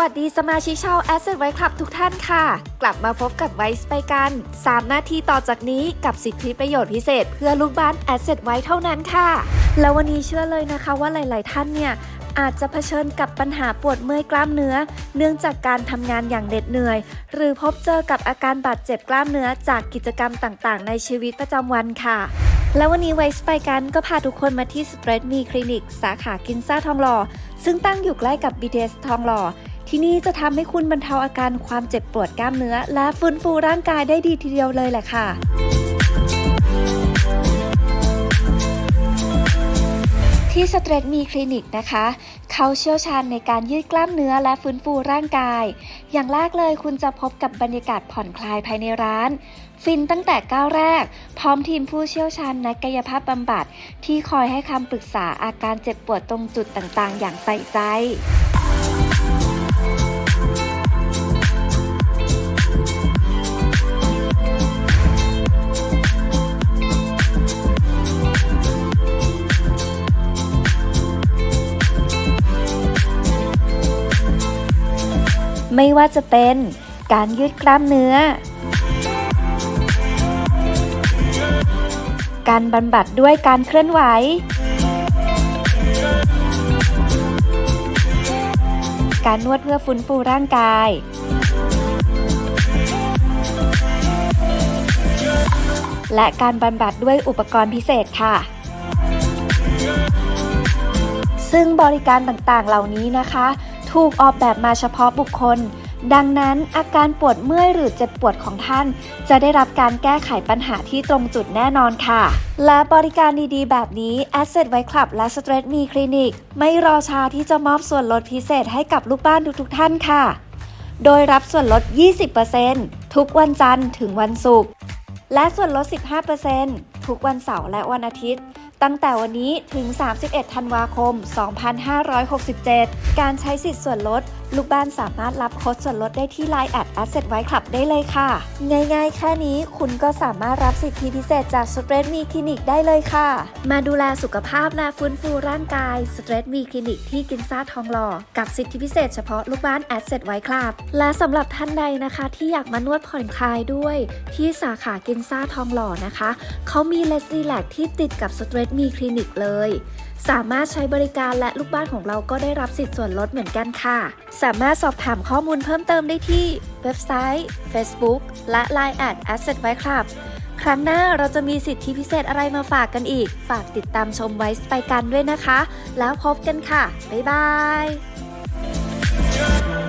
วัสดีสมาชิกชาว Asset White Club ทุกท่านค่ะ กลับมาพบกับไวซ์ไปกัน 3 นาทีต่อจากนี้กับสิทธิประโยชน์พิเศษ เพื่อลูกบ้าน Asset White เท่านั้นค่ะ แล้ววันนี้เชื่อเลยนะคะว่าหลาย ๆ ท่านเนี่ยอาจจะเผชิญกับปัญหาปวดเมื่อยกล้ามเนื้อ เนื่องจากการทำงานอย่างเหน็ดเหนื่อย หรือพบเจอกับอาการบาดเจ็บกล้ามเนื้อจากกิจกรรมต่าง ๆ ในชีวิตประจำวันค่ะแล้ววันนี้ไวซ์ไปกันก็พาทุกคนมาที่สเตรทมีคลินิกสาขากินซ่าทองหล่อ ซึ่งตั้งอยู่ใกล้กับ BTS ทองหล่อ ที่นี่จะทำให้คุณบรรเทาอาการความเจ็บปวดกล้ามเนื้อ และฟื้นฟูร่างกายได้ดีทีเดียวเลยแหละค่ะที่สเตรทมีคลินิกนะคะ เขาเชี่ยวชาญในการยืดกล้ามเนื้อและฟื้นฟูร่างกาย อย่างแรกเลยคุณจะพบกับบรรยากาศผ่อนคลายภายในร้าน ฟินตั้งแต่ก้าวแรก พร้อมทีมผู้เชี่ยวชาญนักกายภาพบำบัด ที่คอยให้คำปรึกษาอาการเจ็บปวดตรงจุดต่างๆ อย่างใส่ใจ ไม่ว่าจะเป็นการยืดกล้ามเนื้อ การบำบัดด้วยการเคลื่อนไหว การนวดเพื่อฟื้นฟูร่างกาย และการบำบัดด้วยอุปกรณ์พิเศษค่ะซึ่งบริการต่างๆ เหล่านี้นะคะ ถูกออกแบบมาเฉพาะบุคคล ดังนั้นอาการปวดเมื่อยหรือเจ็บปวดของท่าน จะได้รับการแก้ไขปัญหาที่ตรงจุดแน่นอนค่ะ และบริการดีๆ แบบนี้ Asset White Club และ s t r e s s Me Clinic ไม่รอช้าที่จะมอบส่วนลดพิเศษให้กับลูกบ้านทุกๆท่านค่ะ โดยรับส่วนลด 20%ทุกวันจันทร์ถึงวันศุกร์และส่วนลด 15%ทุกวันเสาร์และวันอาทิตย์ ตั้งแต่วันนี้ถึง 31 ธันวาคม 2567 การใช้สิทธิ์ส่วนลด ลูกบ้านสามารถรับโค้ดส่วนลดได้ที่ Line แอด Asset White Club ได้เลยค่ะ ง่ายๆ แค่นี้คุณก็สามารถรับสิทธิพิเศษจาก s t r e s s Me Clinic ได้เลยค่ะ มาดูแลสุขภาพและฟื้นฟูร่างกาย s t r e s s Me Clinic ที่กินซ่าทองหล่อ กับสิทธิพิเศษเฉพาะลูกบ้าน Asset White Club และสำหรับท่านใดนะคะ ที่อยากมานวดผ่อนคลายด้วย ที่สาขากินซ่าทองหล่อนะคะเขามีเลส r ีแลกที่ติดกับ s t r e s s Me Clinic เลย สามารถใช้บริการและลูกบ้านของเราก็ได้รับสิทธิ์ส่วนลดเหมือนกันค่ะ สามารถสอบถามข้อมูลเพิ่มเติมได้ที่เว็บไซต์ Facebook และ Line at Asset w i Club ครั้งหน้าเราจะมีสิทธิพิเศษอะไรมาฝากกันอีก ฝากติดตามชมไว้ไปกันด้วยนะคะ แล้วพบกันค่ะ บ๊ายบาย